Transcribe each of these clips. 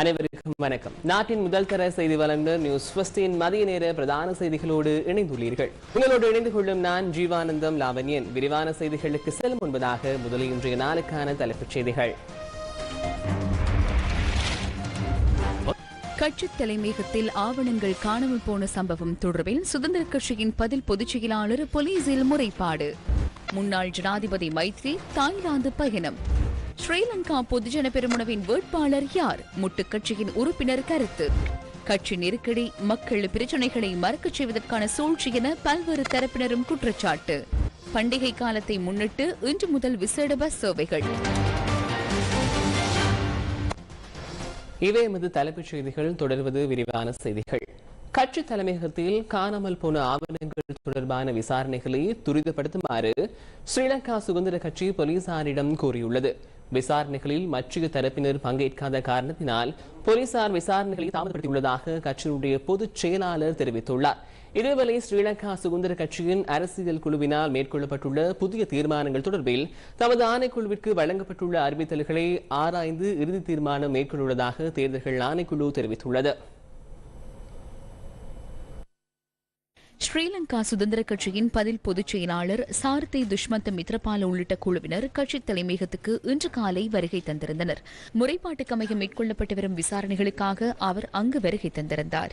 அனைவருக்கும் வணக்கம். நாட்டின் முதல் தர செய்தி வழங்குனர் நியூஸ் ஃபஸ்டின் மதிய நேர பிரதான செய்திகளோடு இணைந்துள்ளீர்கள். உங்களோடு இணைந்து கொள்ளும் நான் ஜீவானந்தம் லாவண்யன். விரிவான செய்திகளுக்கு செல்லும் முன்பதாக முதலில் இன்றைய நாளுக்கான தலைப்புச் செய்திகள். கட்சி தலைமையகத்தில் ஆவணங்கள் காணாமல் போன சம்பவம் தொடர்பில் சுதந்திர கட்சியின் பதில் பொதுச் செயலாளர் போலீசில் முறைப்பாடு. முன்னாள் ஜனாதிபதி மைத்ரி தாய்லாந்து பயணம். ஸ்ரீலங்கா பொதுஜன பெருமுனவின் வேட்பாளர் யார்? முட்டுக்கட்சியின் உறுப்பினர் கருத்து. கட்சி நெருக்கடி மக்கள் பிரச்சனைகளை மறக்கச் செய்வதற்கான சூழ்ச்சி என பல்வேறு தரப்பினரும் குற்றச்சாட்டு. பண்டிகை காலத்தை முன்னிட்டு இன்று முதல் விசேட பஸ் சேவைகள். இவை எமது தலைப்புச் செய்திகள் தொடர்வது விரிவான செய்திகள். கட்சி தலைமையகத்தில் காணாமல் போன ஆவணங்கள் தொடர்பான விசாரணைகளை துரிதப்படுத்துமாறு ஸ்ரீலங்கா சுதந்திர கட்சி போலீசாரிடம் கூறியுள்ளது விசாரணைகளில் மற்ற தரப்பினர் பங்கேற்காத காரணத்தினால் போலீசார் விசாரணைகளை தாமதப்படுத்தியுள்ளதாக கட்சியினுடைய பொதுச் செயலாளர் தெரிவித்துள்ளார். இதேவேளை ஸ்ரீலங்கா சுதந்திர கட்சியின் அரசியல் குழுவினால் மேற்கொள்ளப்பட்டுள்ள புதிய தீர்மானங்கள் தொடர்பில் தமது ஆணைக்குழுவிற்கு வழங்கப்பட்டுள்ள அறிவித்தல்களை ஆராய்ந்து இறுதி தீர்மானம் மேற்கொண்டுள்ளதாக தேர்தல்கள் ஆணைக்குழு தெரிவித்துள்ளது. ஸ்ரீலங்கா சுதந்திர கட்சியின் பதில் பொதுச் செயலாளர் சாரதி துஷ்மந்த மித்ரபால உள்ளிட்ட குழுவினர் கட்சி தலைமையகத்துக்கு இன்று காலை வருகை தந்திருந்தனர். முறைப்பாட்டுக்கு அமைய மேற்கொள்ளப்பட்டு வரும் விசாரணைகளுக்காக அவர் அங்கு வருகை தந்திருந்தார்.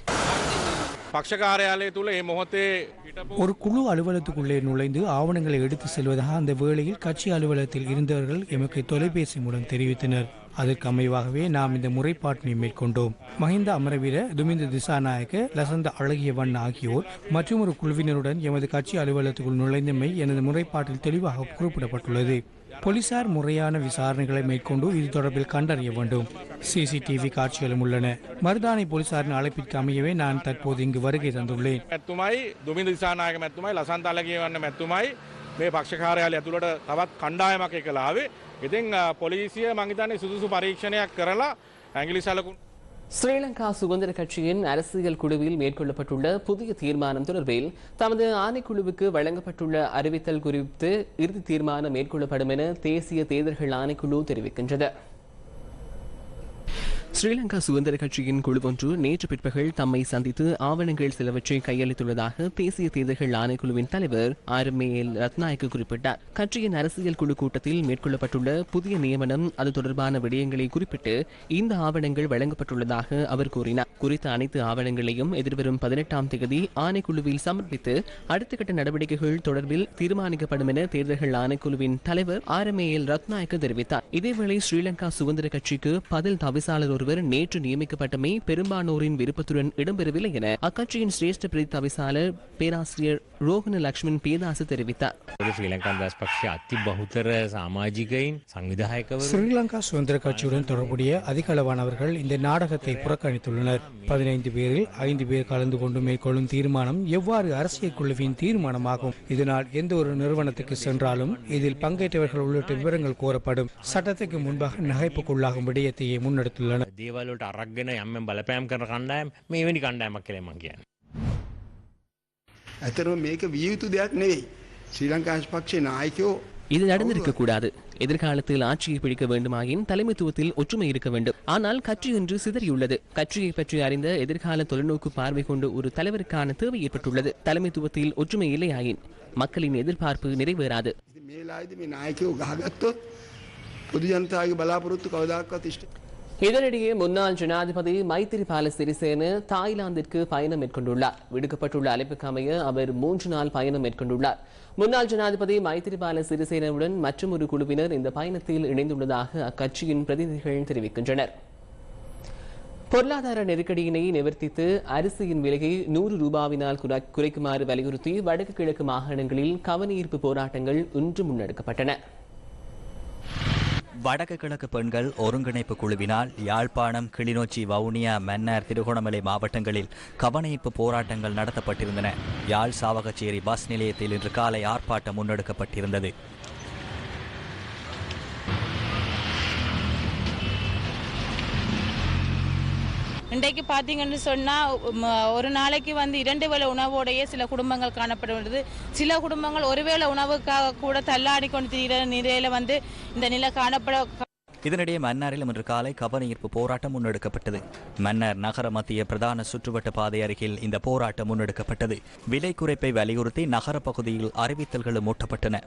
ஒரு குழு அலுவலகத்துக்குள்ளே நுழைந்து ஆவணங்களை எடுத்து செல்வதாக அந்த வேளையில் கட்சி அலுவலகத்தில் இருந்தவர்கள் எமக்கு தொலைபேசி மூலம் தெரிவித்தனர். அதற்கு அமைவாகவே நாம் இந்த முறைப்பாட்டினை மேற்கொண்டோம் மஹிந்த அமரவீர துமிந்த திசாநாயக்க லசந்த அழகியவன் ஆகியோர் மற்றும் ஒரு குழுவினருடன் எமது கட்சி அலுவலகத்துக்குள் நுழைந்தமை எனது முறைப்பாட்டில் தெளிவாக குறிப்பிடப்பட்டுள்ளது போலீசார் முறையான விசாரணைகளை மேற்கொண்டு இது தொடர்பில் கண்டறிய வேண்டும் சிசிடிவி காட்சிகளும் உள்ளன மருதானை போலீசாரின் அழைப்பிற்கு அமையவே நான் தற்போது இங்கு வருகை தந்துள்ளேன் මැත්තුමයි දුමිඳ දිසානායක මැත්තුමයි ලසන්තල කියවන්න මැත්තුමයි මේ පක්ෂකාරයාල ඇතුළට තවත් කණ්ඩායමක් එකලාවේ ඉතින් අ, පොලිසිය මංහිතන්නේ සුදුසු පරීක්ෂණයක් කරලා ඇගිලි සලකුන් ஸ்ரீலங்கா சுதந்திர கட்சியின் அரசியல் குழுவில் மேற்கொள்ளப்பட்டுள்ள புதிய தீர்மானம் தொடர்பில் தமது ஆணைக்குழுவுக்கு வழங்கப்பட்டுள்ள அறிவித்தல் குறித்து இறுதி தீர்மானம் மேற்கொள்ளப்படும் என தேசிய தேர்தல்கள் ஆணைக்குழு தெரிவிக்கின்றது ஸ்ரீலங்கா சுதந்திர கட்சியின் குழு ஒன்று நேற்று பிற்பகல் தம்மை சந்தித்து ஆவணங்கள் சிலவற்றை கையளித்துள்ளதாக தேசிய தேர்தல்கள் ஆணைக்குழுவின் தலைவர் ஆர் எம் ரத்நாயக்கு குறிப்பிட்டார். கட்சியின் அரசியல் குழு கூட்டத்தில் மேற்கொள்ளப்பட்டுள்ள புதிய நியமனம் அது தொடர்பான விடயங்களை குறிப்பிட்டு இந்த ஆவணங்கள் வழங்கப்பட்டுள்ளதாக அவர் கூறினார். குறித்த அனைத்து ஆவணங்களையும் எதிர்வரும் பதினெட்டாம் தேதி ஆணைக்குழுவில் சமர்ப்பித்து அடுத்த கட்ட நடவடிக்கைகள் தொடர்பில் தீர்மானிக்கப்படும் என தேர்தல்கள் ஆணைக்குழுவின் தலைவர் ஆர் எம் ரத்நாயக்கு தெரிவித்தார். இதேவேளை ஸ்ரீலங்கா சுதந்திர கட்சிக்கு பதில் தவிசாளர் ஒருவர் நேற்று நியமிக்கப்பட்டமை பெரும்பானோரின் விருப்பத்துடன் இடம்பெறவில்லை என அக்கட்சியின் சிரேஷ்ட பிரதி பேராசிரியர் ரோஹன லக்ஷ்மன் பேதாசு தெரிவித்தார். ஸ்ரீலங்கா சுதந்திர கட்சியுடன் தொடர்புடைய அதிக அளவானவர்கள் இந்த நாடகத்தை புறக்கணித்துள்ளனர். பதினைந்து பேரில் ஐந்து பேர் கலந்து கொண்டு மேற்கொள்ளும் தீர்மானம் எவ்வாறு அரசியல் குழுவின் தீர்மானமாகும்? இதனால் எந்த ஒரு நிறுவனத்துக்கு சென்றாலும் இதில் பங்கேற்றவர்கள் உள்ளிட்ட விவரங்கள் கோரப்படும். சட்டத்துக்கு முன்பாக நகைப்புக்குள்ளாகும் விடயத்தையே முன்னெடுத்துள்ளனர். දේවල්ලට අරක්ගෙන යම්ම බලපෑම් කර කණ්ඩායම් මේ වැනි කණ්ඩායමක් කළේ මං කියන්නේ. ඇතරම මේක විය යුතු දෙයක් නෙවෙයි. ශ්‍රී ලංකාශ පක්ෂේ නායකයෝ இது நடந்திருக்க கூடாது எதிர்காலத்தில் ஆட்சியை பிடிக்க வேண்டுமாயின் தலைமைத்துவத்தில் ஒற்றுமை இருக்க வேண்டும் ஆனால் கட்சி ஒன்று சிதறியுள்ளது கட்சியை பற்றி அறிந்த எதிர்கால தொலைநோக்கு பார்வை கொண்டு ஒரு தலைவருக்கான தேவை ஏற்பட்டுள்ளது தலைமைத்துவத்தில் ஒற்றுமை இல்லையாயின் மக்களின் எதிர்பார்ப்பு நிறைவேறாது ඉතින් මේ ලායිද මේ නායකයෝ ගහගත්තොත් පොදු ජනතාවගේ බලාපොරොත්තු කවදාකවත් ඉෂ්ට இதனிடையே முன்னாள் ஜனாதிபதி மைத்திரிபால சிறிசேன தாய்லாந்திற்கு பயணம் மேற்கொண்டுள்ளார். விடுக்கப்பட்டுள்ள அழைப்புக்கு அமைய அவர் மூன்று நாள் பயணம் மேற்கொண்டுள்ளார். முன்னாள் ஜனாதிபதி மைத்திரிபால சிறிசேனவுடன் மற்றும் ஒரு குழுவினர் இந்த பயணத்தில் இணைந்துள்ளதாக அக்கட்சியின் பிரதிநிதிகள் தெரிவிக்கின்றனர். பொருளாதார நெருக்கடியினை நிவர்த்தித்து அரிசியின் விலையை நூறு ரூபாவினால் குறை- குறைக்குமாறு வலியுறுத்தி வடக்கு கிழக்கு மாகாணங்களில் கவனஈர்ப்பு போராட்டங்கள் இன்று முன்னெடுக்கப்பட்டன. வடக்கு கிழக்கு பெண்கள் ஒருங்கிணைப்பு குழுவினால் யாழ்ப்பாணம் கிளிநொச்சி வவுனியா மன்னார் திருகோணமலை மாவட்டங்களில் கவனயீர்ப்பு போராட்டங்கள் நடத்தப்பட்டிருந்தன. யாழ் சாவகச்சேரி பஸ் நிலையத்தில் இன்று காலை ஆர்ப்பாட்டம் முன்னெடுக்கப்பட்டிருந்தது. இன்றைக்கு பார்த்தீங்கன்னு சொன்னால் ஒரு நாளைக்கு வந்து இரண்டு வேளை உணவோடையே சில குடும்பங்கள் காணப்படுகிறது சில குடும்பங்கள் ஒருவேளை உணவுக்காக கூட தள்ளாடி கொண்டு திரிகிற நிலையில வந்து இந்த நிலை காணப்பட இதனிடையே மன்னாரில் இன்று காலை கவனஈர்ப்பு போராட்டம் முன்னெடுக்கப்பட்டது. மன்னர் நகர மத்திய பிரதான சுற்றுவட்ட பாதை அருகில் இந்த போராட்டம் முன்னெடுக்கப்பட்டது. விலை குறைப்பை வலியுறுத்தி நகர பகுதியில் அறிவித்தல்களும் மூட்டப்பட்டன.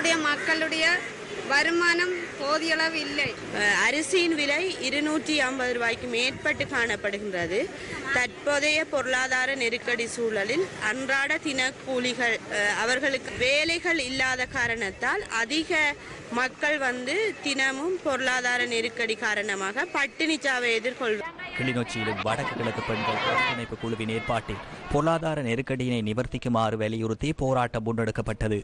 எங்களுடைய மக்களுடைய வருமானம் போதிய அளவு இல்லை அரிசியின் விலை இருநூற்றி ஐம்பது ரூபாய்க்கு மேற்பட்டு காணப்படுகின்றது. தற்போதைய பொருளாதார நெருக்கடி சூழலில் அன்றாட தினக்கூலிகள் அவர்களுக்கு வேலைகள் இல்லாத காரணத்தால் அதிக மக்கள் வந்து தினமும் பொருளாதார நெருக்கடி காரணமாக பட்டினிச்சாவை எதிர்கொள்வார் கிளிநொச்சியிலும் வடக்கு கிழக்கு பெண்கள் ஒருங்கிணைப்பு குழுவின் ஏற்பாட்டில் பொருளாதார நெருக்கடியினை நிவர்த்திக்குமாறு வலியுறுத்தி போராட்டம் முன்னெடுக்கப்பட்டது.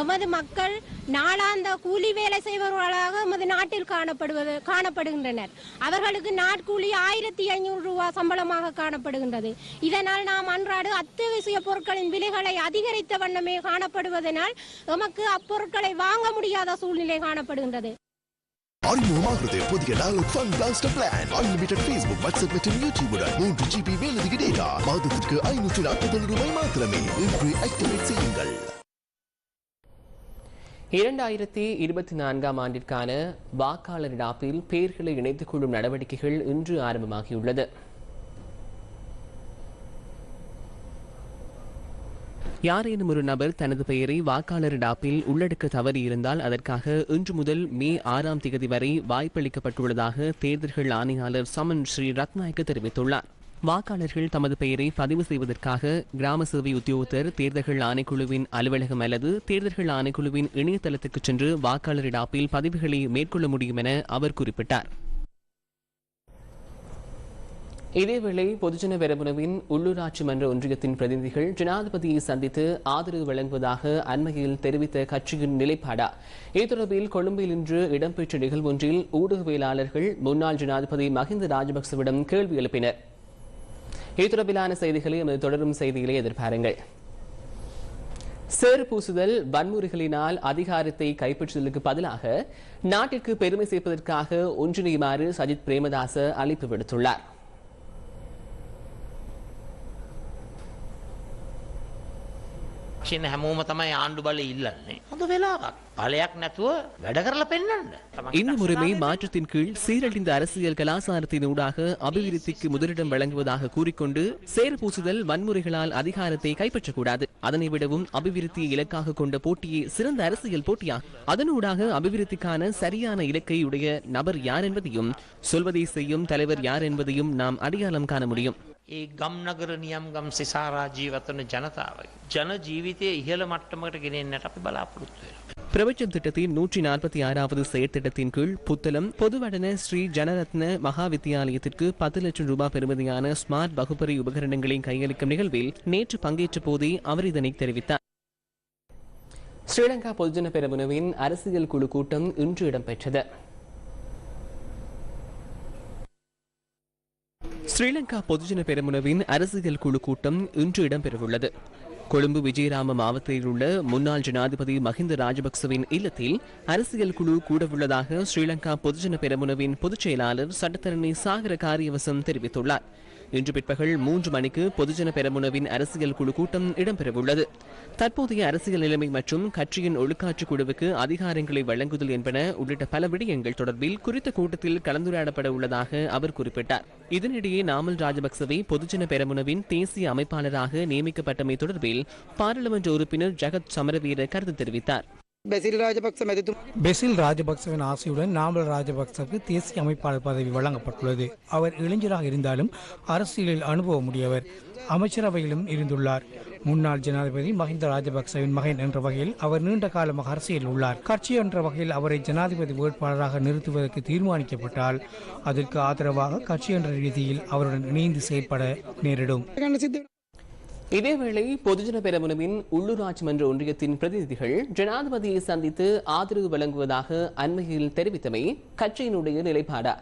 எமது மக்கள் நாளாந்த கூலி வேலை செய்பவர்களாக எமது நாட்டில் காணப்படுவது காணப்படுகின்றனர். அவர்களுக்கு நாட்கூலி ஆயிரத்தி ஐநூறு ரூபாய் சம்பளமாக காணப்படுகின்றது. இதனால் நாம் அன்றாடு அத்தியாவசிய பொருட்களின் விலைகளை அதிகரித்த வண்ணமே காணப்படுவதனால் எமக்கு அப்பொருட்களை வாங்க முடியாத சூழ்நிலை காணப்படுகின்றது. அறிமுகமாகிறது புதிய dollar fun blaster plan unlimited Facebook WhatsApp மற்றும் யூடியூபுடன் மூன்று ஜிபி மேலதிக டேட்டா மாதத்திற்கு ஐநூற்றி நாற்பத்தி ரூபாய் மாத்திரமே. இன்று ஆக்டிவேட் செய்யுங்கள். இரண்டாயிரத்தி இருபத்தி நான்காம் ஆண்டிற்கான வாக்காளர் இடாப்பில் பெயர்களை இணைத்துக் கொள்ளும் நடவடிக்கைகள் இன்று ஆரம்பமாகியுள்ளது. யாரேனும் ஒரு நபர் தனது பெயரை வாக்காளர் டாப்பில் உள்ளடக்க தவறியிருந்தால் அதற்காக இன்று முதல் மே ஆறாம் தேதி வரை வாய்ப்பளிக்கப்பட்டுள்ளதாக தேர்தல்கள் ஆணையாளர் சமன் ஸ்ரீ ரத்நாயக்க தெரிவித்துள்ளார். வாக்காளர்கள் தமது பெயரை பதிவு செய்வதற்காக கிராம சேவை உத்தியோகத்தர் தேர்தல்கள் ஆணைக்குழுவின் அலுவலகம் அல்லது தேர்தல்கள் ஆணைக்குழுவின் இணையதளத்துக்கு சென்று வாக்காளர் இடாப்பில் பதிவுகளை மேற்கொள்ள முடியும் என அவர் குறிப்பிட்டார். இதேவேளை பொதுஜன பெரமுனவின் உள்ளூராட்சி மன்ற ஒன்றியத்தின் பிரதிநிதிகள் ஜனாதிபதியை சந்தித்து ஆதரவு வழங்குவதாக அண்மையில் தெரிவித்த கட்சியின் நிலைப்பாடா? இது தொடர்பில் கொழும்பில் இன்று இடம்பெற்ற நிகழ்வொன்றில் ஊடகவியலாளர்கள் முன்னாள் ஜனாதிபதி மஹிந்த ராஜபக்சவிடம் கேள்வி எழுப்பினர். இது தொடர்பிலான செய்திகளை எமது தொடரும் செய்திகளை எதிர்பாருங்கள். சேறு பூசுதல் வன்முறைகளினால் அதிகாரத்தை கைப்பற்றுதலுக்கு பதிலாக நாட்டிற்கு பெருமை சேர்ப்பதற்காக ஒன்றிணையுமாறு சஜித் பிரேமதாச அழைப்பு விடுத்துள்ளார். ක්ෂණ හැමෝම තමයි ආණ්ඩු බල ඉල්ලන්නේ. හොඳ වෙලාවක් පලයක් නැතුව වැඩ කරලා පෙන්න්න. இந்த முறைமை மாற்றத்தின் கீழ் சீரழிந்த அரசியல் கலாச்சாரத்தின் ஊடாக அபிவிருத்திக்கு முதலிடம் வழங்குவதாக கூறிக்கொண்டு சேர் பூசுதல் வன்முறைகளால் அதிகாரத்தை கைப்பற்றக்கூடாது அதனை விடவும் அபிவிருத்தியை இலக்காக கொண்ட போட்டியே சிறந்த அரசியல் போட்டியாகும் அதனூடாக அபிவிருத்திக்கான சரியான இலக்கை உடைய நபர் யார் என்பதையும் சொல்வதை செய்யும் தலைவர் யார் என்பதையும் நாம் அடையாளம் காண முடியும் ඒ ගම්නගර නියම් ගම් සිසාරා ජීවතන ජනතාවයි. ජන ජීවිතය ඉහළ මට්ටමට ගෙනෙන්නට අපි බලාපොරොත්තු වෙනවා. பிரபஞ்சம் திட்டத்தின் நூற்றி நாற்பத்தி ஆறாவது செயற்திட்டத்தின் கீழ் புத்தளம் பொதுவடன ஸ்ரீ ஜனரத்ன மகா வித்தியாலயத்திற்கு பத்து லட்சம் ரூபாய் பெறுமதியான ஸ்மார்ட் வகுப்பறை உபகரணங்களை கையளிக்கும் நிகழ்வில் நேற்று பங்கேற்ற போதே அவர் இதனை தெரிவித்தார் ஸ்ரீலங்கா பொதுஜன பெரமுனவின் அரசியல் குழு கூட்டம் இன்று இடம்பெற்றது ஸ்ரீலங்கா பொதுஜன பெருமுனவின் அரசியல் குழு கூட்டம் இன்று இடம்பெறவுள்ளது. கொழும்பு விஜயராம மாவட்டத்தில் உள்ள முன்னாள் ஜனாதிபதி மஹிந்த ராஜபக்சவின் இல்லத்தில் அரசியல் குழு கூடவுள்ளதாக ஸ்ரீலங்கா பொதுஜன பெரமுனவின் பொதுச் செயலாளர் சட்டத்தரணி சாகர காரியவசம் தெரிவித்துள்ளார். இன்று பிற்பகல் மூன்று மணிக்கு பொதுஜன பெரமுனவின் அரசியல் குழு கூட்டம் இடம்பெறவுள்ளது. தற்போதைய அரசியல் நிலைமை மற்றும் கட்சியின் ஒழுக்காற்று குழுவுக்கு அதிகாரங்களை வழங்குதல் என்பன உள்ளிட்ட பல விடயங்கள் தொடர்பில் குறித்த கூட்டத்தில் கலந்துரையாடப்பட உள்ளதாக அவர் குறிப்பிட்டார். இதனிடையே நாமல் ராஜபக்சவை பொதுஜன பெரமுனவின் தேசிய அமைப்பாளராக நியமிக்கப்பட்டமை தொடர்பில் பாராளுமன்ற உறுப்பினர் ஜெகத் சமரவீர கருத்து தெரிவித்தார். பெசில் ராஜபக்ச மெதுத்து பெசில் ராஜபக்சவின் ஆசையுடன் நாமல் ராஜபக்சவுக்கு தேசிய அமைப்பாளர் பதவி வழங்கப்பட்டுள்ளது. அவர் இளைஞராக இருந்தாலும் அரசியலில் அனுபவமுடையவர் அமைச்சரவையிலும் இருந்துள்ளார். முன்னாள் ஜனாதிபதி மஹிந்த ராஜபக்சவின் மகன் என்ற வகையில் அவர் நீண்ட காலமாக அரசியலில் உள்ளார். கட்சி என்ற வகையில் அவரை ஜனாதிபதி வேட்பாளராக நிறுத்துவதற்கு தீர்மானிக்கப்பட்டால் அதற்கு ஆதரவாக கட்சி என்ற ரீதியில் அவருடன் இணைந்து செயற்பட நேரிடும். இதேவேளை பொதுஜன பெரமுனவின் உள்ளூராட்சி மன்ற ஒன்றியத்தின் பிரதிநிதிகள் ஜனாதிபதியை சந்தித்து ஆதரவு வழங்குவதாக அண்மையில் தெரிவித்தமை கட்சியினுடைய நிலைப்பாடா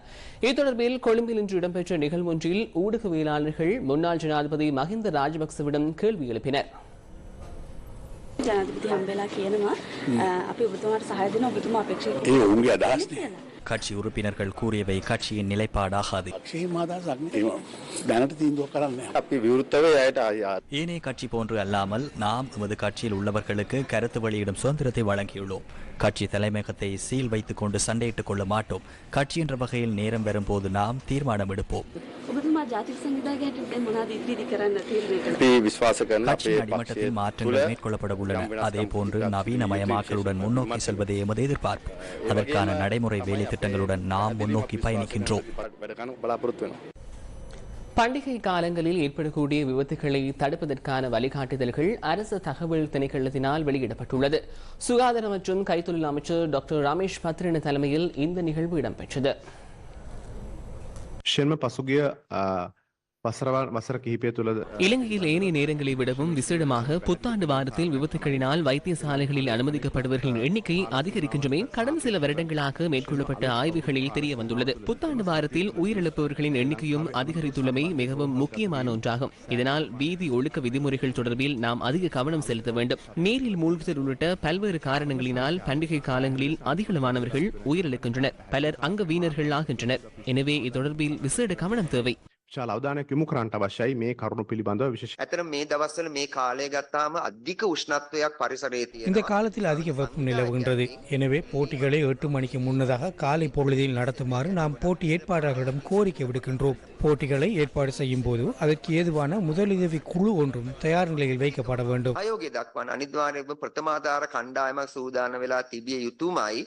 இது தொடர்பில் கொழும்பில் இன்று இடம்பெற்ற நிகழ்வொன்றில் ஊடகவியலாளர்கள் முன்னாள் ஜனாதிபதி மஹிந்த ராஜபக்சவிடம் கேள்வி எழுப்பினர் ජනතිපති හම්බෙලා කියනවා අ, අපි ඔබතුමාට සහය දෙන ඔබතුමා අපේක්ෂා ඒ ඔවුන්ගේ අදහස් கட்சி உறுப்பினர்கள் கூறியவை கட்சியின் நிலைப்பாடாகாது. ஏனைய கட்சி போன்று அல்லாமல் நாம் எமது கட்சியில் உள்ளவர்களுக்கு கருத்து வெளியிடும் சுதந்திரத்தை வழங்கியுள்ளோம். கட்சி தலைமையகத்தை சீல் வைத்துக் கொண்டு சண்டையிட்டுக் கொள்ள மாட்டோம். கட்சி என்ற வகையில் நேரம் வரும்போது நாம் தீர்மானம் எடுப்போம். அடிமட்டத்தில் மாற்றங்கள் மேற்கொள்ளப்பட உள்ளன அதே போன்று நவீனமயமாக்கலுடன் முன்னோக்கி செல்வதே எமது எதிர்பார்ப்பு. அதற்கான நடைமுறை வேலை திட்டங்களுடன் நாம் முன்னோக்கி பயணிக்கின்றோம். பண்டிகை காலங்களில் ஏற்படக்கூடிய விபத்துகளை தடுப்பதற்கான வழிகாட்டுதல்கள் அரசு தகவல் திணைக்களத்தினால் வெளியிடப்பட்டுள்ளது. சுகாதார மற்றும் கைத்தொழில் அமைச்சர் டாக்டர் ரமேஷ் பத்ரின தலைமையில் இந்த நிகழ்வு இடம்பெற்றது. ஷெர்ம இலங்கையில் ஏனைய நேரங்களை விடவும் விசேடமாக புத்தாண்டு வாரத்தில் விபத்துக்களினால் வைத்தியசாலைகளில் அனுமதிக்கப்படுவர்களின் எண்ணிக்கை அதிகரிக்கின்றமே கடந்த சில வருடங்களாக மேற்கொள்ளப்பட்ட ஆய்வுகளில் தெரிய வந்துள்ளது புத்தாண்டு வாரத்தில் உயிரிழப்பவர்களின் எண்ணிக்கையும் அதிகரித்துள்ளமை மிகவும் முக்கியமான ஒன்றாகும். இதனால் வீதி ஒழுக்க விதிமுறைகள் தொடர்பில் நாம் அதிக கவனம் செலுத்த வேண்டும். நீரில் மூழ்குதல் உள்ளிட்ட பல்வேறு காரணங்களினால் பண்டிகை காலங்களில் அதிகளவானவர்கள் உயிரிழக்கின்றனர். பலர் அங்க வீணர்கள் ஆகின்றனர் எனவே இது தொடர்பில் விசேட கவனம் தேவை. ශාල අවධානයක් යොමු කරන්නට අවශ්‍යයි මේ කරුණු පිළිබඳව විශේෂ ඇතර මේ දවස්වල මේ කාලය ගත්තාම අධික උෂ්ණත්වයක් පරිසරයේ இந்த තියෙනවා. காலத்தில் அதிக வெப்பம் நிலவுகின்றது எனவே போட்டிகளை எட்டு மணிக்கு முன்னதாக காலை பொழுதில் நடத்துமாறு நாம் போட்டி ஏற்பாட்டாளர்களிடம் கோரிக்கை விடுக்கின்றோம் போட்டிகளை ஏற்பாடு செய்யும் போது அதற்கு ஏதுவான முதலுதவி குழு ஒன்றும் தயார் நிலையில் வைக்கப்பட வேண்டும் ආයෝගය දක්වන අනිද්වාරයම ප්‍රථමාධාර කණ්ඩායමක් සූදාන වෙලා තිබිය යුතුමයි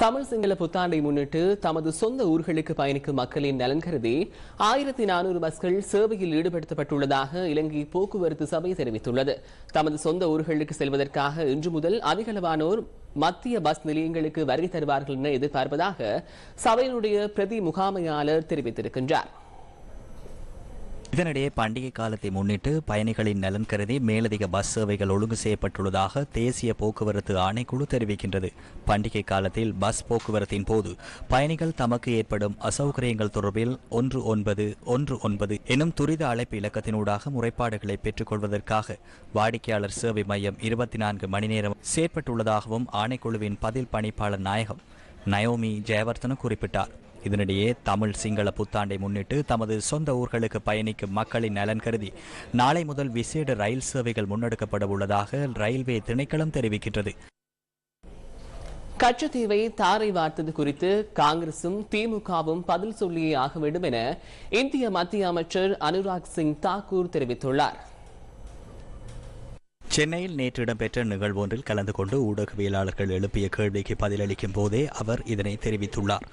தமிழ் சிங்கள புத்தாண்டை முன்னிட்டு தமது சொந்த ஊர்களுக்கு பயணிக்கும் மக்களின் நலன் கருதி ஆயிரத்தி நானூறு பஸ்கள் சேவையில் ஈடுபடுத்தப்பட்டுள்ளதாக இலங்கை போக்குவரத்து சபை தெரிவித்துள்ளது. தமது சொந்த ஊர்களுக்கு செல்வதற்காக இன்று முதல் அதிகளவானோர் மத்திய பஸ் நிலையங்களுக்கு வருகை தருவார்கள் என எதிர்பார்ப்பதாக சபையினுடைய பிரதி முகாமையாளர் தெரிவித்திருக்கின்றார். இதனிடையே பண்டிகை காலத்தை முன்னிட்டு பயணிகளின் நலன் கருதி மேலதிக பஸ் சேவைகள் ஒழுங்கு செய்யப்பட்டுள்ளதாக தேசிய போக்குவரத்து ஆணைக்குழு தெரிவிக்கின்றது. பண்டிகை காலத்தில் பஸ் போக்குவரத்தின் போது பயணிகள் தமக்கு ஏற்படும் அசௌகரியங்கள் தொடர்பில் ஒன்று ஒன்பது ஒன்று ஒன்பது எனும் துரித அழைப்பு இலக்கத்தினூடாக முறைப்பாடுகளை பெற்றுக்கொள்வதற்காக வாடிக்கையாளர் சேவை மையம் இருபத்தி நான்கு மணி நேரம் செயற்பட்டுள்ளதாகவும் ஆணைக்குழுவின் பதில் பணிப்பாளர் நாயகம் நயோமி ஜெயவர்தன குறிப்பிட்டார். இதனிடையே தமிழ் சிங்கள புத்தாண்டை முன்னிட்டு தமது சொந்த ஊர்களுக்கு பயணிக்கும் மக்களின் நலன் கருதி நாளை முதல் விசேட ரயில் சேவைகள் முன்னெடுக்கப்பட உள்ளதாக ரயில்வே திணைக்களம் தெரிவிக்கின்றது. கச்சத்தீவை தாரை வார்த்தது குறித்து காங்கிரசும் திமுகவும் பதில் சொல்லியே ஆக வேண்டும் என இந்திய மத்திய அமைச்சர் அனுராக் சிங் தாக்கூர் தெரிவித்துள்ளார். சென்னையில் நேற்று இடம்பெற்ற நிகழ்வு ஒன்றில் கலந்து கொண்டு ஊடகவியலாளர்கள் எழுப்பிய கேள்விக்கு பதிலளிக்கும் போதே அவர் இதனை தெரிவித்துள்ளார்.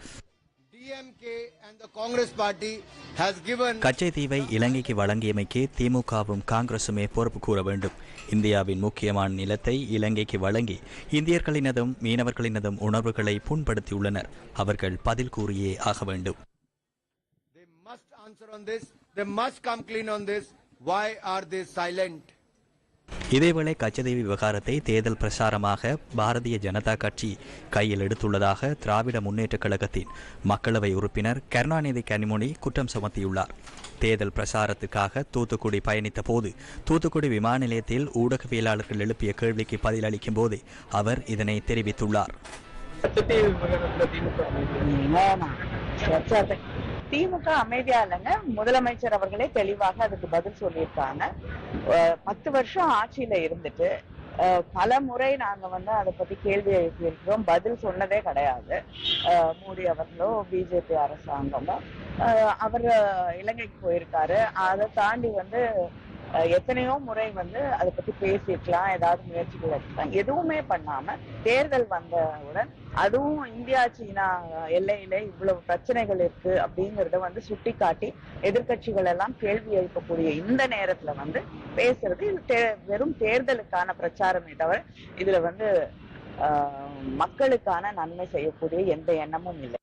கச்சைத்தீவை இலங்கைக்கு வழங்கியமைக்கு திமுகவும் காங்கிரசுமே பொறுப்பு கூற வேண்டும் இந்தியாவின் முக்கியமான நிலத்தை இலங்கைக்கு வழங்கி இந்தியர்களினதும் மீனவர்களினதும் உணர்வுகளை புண்படுத்தியுள்ளனர் அவர்கள் பதில் கூறியே ஆக வேண்டும் must answer on this. They must come clean on this. Why are they silent? இதேவேளை கச்சதேவி விவகாரத்தை தேர்தல் பிரசாரமாக பாரதிய ஜனதா கட்சி கையில் எடுத்துள்ளதாக திராவிட முன்னேற்றக் கழகத்தின் மக்களவை உறுப்பினர் கருணாநிதி கனிமொழி குற்றம் சுமத்தியுள்ளார். தேர்தல் பிரசாரத்துக்காக தூத்துக்குடி பயணித்த போது தூத்துக்குடி விமான நிலையத்தில் ஊடகவியலாளர்கள் எழுப்பிய கேள்விக்கு பதிலளிக்கும் போதே அவர் இதனை தெரிவித்துள்ளார். திமுக அமைதியா இல்லைங்க. முதலமைச்சர் அவர்களே தெளிவாக அதுக்கு பதில் சொல்லியிருக்காங்க. பத்து வருஷம் ஆட்சியில இருந்துட்டு அஹ் பல முறை நாங்க வந்து அதை பத்தி கேள்வி எழுப்பியிருக்கிறோம். பதில் சொன்னதே கிடையாது. மோடி அவர்களோ பிஜேபி அரசாங்கமோ. அஹ் அவர் இலங்கைக்கு போயிருக்காரு. அதை தாண்டி வந்து எத்தனையோ முறை வந்து அதை பத்தி பேசியிருக்கலாம் ஏதாவது முயற்சிகள் எடுக்கலாம். எதுவுமே பண்ணாம தேர்தல் வந்தவுடன் அதுவும் இந்தியா சீனா எல்லையில இவ்வளவு பிரச்சனைகள் இருக்கு அப்படிங்கறத வந்து சுட்டிக்காட்டி எதிர்க்கட்சிகள் எல்லாம் கேள்வி எழுப்பக்கூடிய இந்த நேரத்துல வந்து பேசுறது இது தே- வெறும் தேர்தலுக்கான பிரச்சாரமே தவிர இதுல வந்து மக்களுக்கான நன்மை செய்யக்கூடிய எந்த எண்ணமும் இல்லை.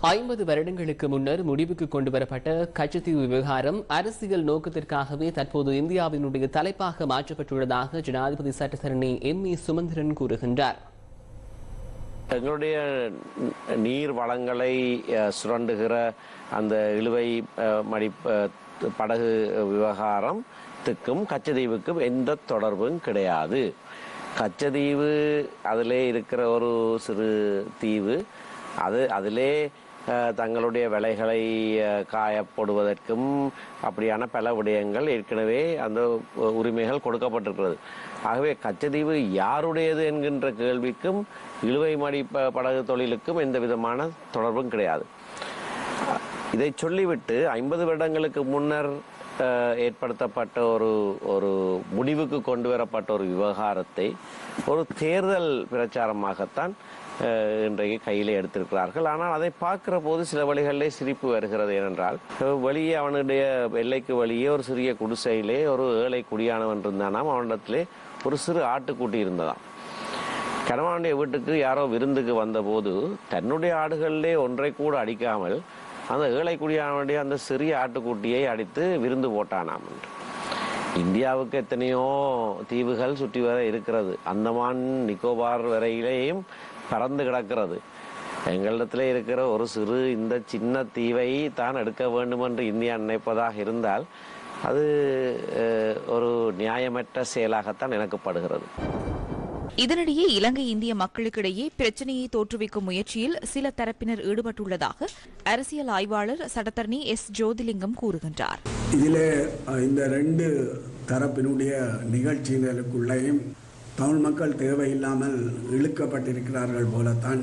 ஐம்பது வருடங்களுக்கு முன்னர் முடிவுக்கு கொண்டு வரப்பட்ட கச்சத்தீவு விவகாரம் அரசியல் நோக்கத்திற்காகவே தற்போது இந்தியாவினுடைய தலைப்பாக மாற்றப்பட்டுள்ளதாக ஜனாதிபதி சட்டத்தரணி எம் இ சுமந்திரன் கூறுகின்றார். எங்களுடைய நீர் வளங்களை அஹ், சுரண்டுகிற அந்த இழுவை அஹ், மடி படகு விவகாரத்துக்கும் கச்சதீவுக்கும் எந்த தொடர்பும் கிடையாது. கச்சதீவு அதிலே இருக்கிற ஒரு சிறு தீவு அது அதிலே தங்களுடைய விலைகளை காயப்படுவதற்கும் அப்படியான பல விடயங்கள் ஏற்கனவே அந்த உரிமைகள் கொடுக்கப்பட்டிருக்கிறது. ஆகவே கச்சதீவு யாருடையது என்கின்ற கேள்விக்கும் இழுவை மடி ப- படகு தொழிலுக்கும் எந்த விதமான தொடர்பும் கிடையாது. இதை சொல்லிவிட்டு ஐம்பது வருடங்களுக்கு முன்னர் ஏற்படுத்தப்பட்ட ஒரு ஒரு முடிவுக்கு கொண்டு வரப்பட்ட ஒரு விவகாரத்தை ஒரு தேர்தல் பிரச்சாரமாகத்தான் இன்றைக்கு கையில் எடுத்திருக்கிறார்கள். ஆனால் அதை பார்க்கிற போது சில வழிகளிலே சிரிப்பு வருகிறது. ஏனென்றால் வெளியே அவனுடைய எல்லைக்கு வெளியே ஒரு சிறிய குடிசையிலே ஒரு ஏழை குடியானவன் இருந்தானாம். அவனிடத்திலே ஒரு சிறு ஆட்டுக்குட்டி இருந்ததாம். கணவனுடைய வீட்டுக்கு யாரோ விருந்துக்கு வந்தபோது தன்னுடைய ஆடுகளிலே ஒன்றை கூட அடிக்காமல் அந்த ஏழை குடியானுடைய அந்த சிறிய ஆட்டுக்குட்டியை அடித்து விருந்து போட்டானாம் என்று. இந்தியாவுக்கு எத்தனையோ தீவுகள் சுற்றி வர இருக்கிறது. அந்தமான் நிக்கோபார் வரையிலேயும் பறந்து கிடக்கிறது. எங்களிடத்தில் இருக்கிற ஒரு சிறு இந்த சின்ன தீவை தான் எடுக்க வேண்டும் என்று இந்தியா நினைப்பதாக இருந்தால் அது ஒரு நியாயமற்ற செயலாகத்தான் எனக்கு படுகிறது இதனிடையே இலங்கை இந்திய மக்களுக்கிடையே பிரச்சனையை தோற்றுவிக்கும் முயற்சியில் சில தரப்பினர் ஈடுபட்டுள்ளதாக அரசியல் ஆய்வாளர் சட்டத்தரணி எஸ். ஜோதிலிங்கம் கூறுகின்றார். இதில் இந்த ரெண்டு தரப்பினுடைய நிகழ்ச்சிகளுக்குள்ளேயும் தமிழ் மக்கள் தேவையில்லாமல் இழுக்கப்பட்டிருக்கிறார்கள் போலத்தான்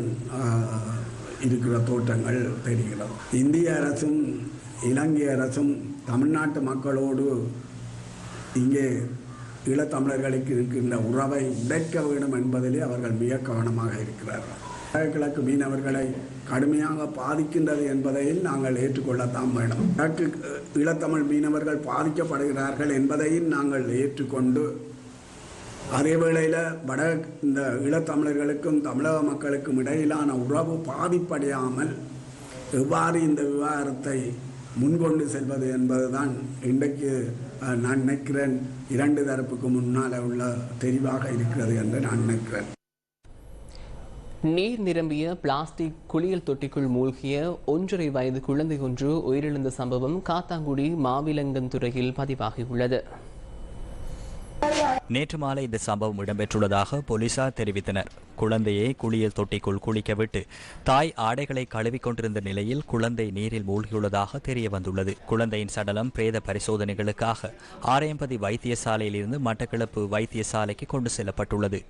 இருக்கிற தோற்றங்கள் தெரிகிறது. இந்திய அரசும் இலங்கை அரசும் தமிழ்நாட்டு மக்களோடு இங்கே ஈழத்தமிழர்களுக்கு இருக்கின்ற உறவை உடைக்க வேண்டும் என்பதிலே அவர்கள் மிக கவனமாக இருக்கிறார்கள். கிழக்கு மீனவர்களை கடுமையாக பாதிக்கின்றது என்பதையும் நாங்கள் ஏற்றுக்கொள்ளத்தான் வேண்டும். கிழக்கு ஈழத்தமிழ் மீனவர்கள் பாதிக்கப்படுகிறார்கள் என்பதையும் நாங்கள் ஏற்றுக்கொண்டு அதே வேளையில் வட இந்த ஈழத்தமிழர்களுக்கும் தமிழக மக்களுக்கும் இடையிலான உறவு பாதிப்படையாமல் எவ்வாறு இந்த விவகாரத்தை முன்கொண்டு செல்வது என்பதுதான் இன்றைக்கு நான் நினைக்கிறேன் இரண்டு தரப்புக்கு முன்னால் உள்ள தெரிவாக இருக்கிறது என்று நான் நினைக்கிறேன். நீர் நிரம்பிய பிளாஸ்டிக் குளியல் தொட்டிக்குள் மூழ்கிய ஒன்றரை வயது குழந்தை ஒன்று உயிரிழந்த சம்பவம் காத்தாங்குடி மாவிலங்கந்துறையில் பதிவாகியுள்ளது. நேற்று மாலை இந்த சம்பவம் இடம்பெற்றுள்ளதாக போலீசார் தெரிவித்தனர். குழந்தையை குளியல் தொட்டிக்குள் குளிக்கவிட்டு தாய் ஆடைகளை கழுவிக் கொண்டிருந்த நிலையில் குழந்தை நீரில் மூழ்கியுள்ளதாக தெரிய வந்துள்ளது. குழந்தையின் சடலம் பிரேத பரிசோதனைகளுக்காக ஆரையம்பதி வைத்தியசாலையிலிருந்து மட்டக்களப்பு வைத்தியசாலைக்கு கொண்டு செல்லப்பட்டுள்ளது.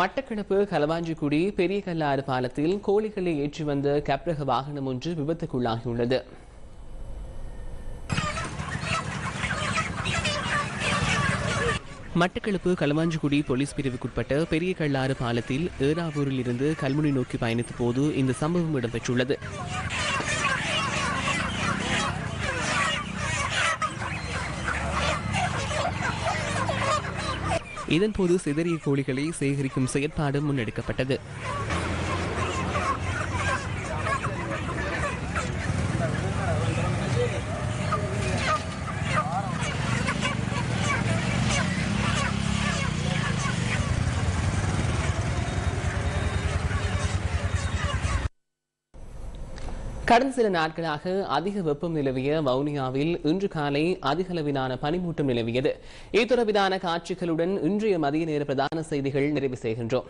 மட்டக்களப்பு கலவாஞ்சிக்குடி பெரிய கல்லாறு பாலத்தில் கோழிகளை ஏற்றி வந்த கப்ரக வாகனம் ஒன்று விபத்துக்குள்ளாகியுள்ளது. மட்டக்களப்பு களவாஞ்சிக்குடி போலீஸ் பிரிவுக்குட்பட்ட பெரிய கல்லாறு பாலத்தில் ஏறாவூரில் இருந்து கல்முனை நோக்கி பயணித்த போது இந்த சம்பவம் இடம்பெற்றுள்ளது. இதன்போது சிதறிய கோழிகளை சேகரிக்கும் செயற்பாடு முன்னெடுக்கப்பட்டது. கடந்த சில நாட்களாக அதிக வெப்பம் நிலவிய வவுனியாவில் இன்று காலை அதிகளவிலான பனிமூட்டம் நிலவியது. இது காட்சிகளுடன் இன்றைய மதிய நேர பிரதான செய்திகள் நிறைவு செய்கின்றோம்.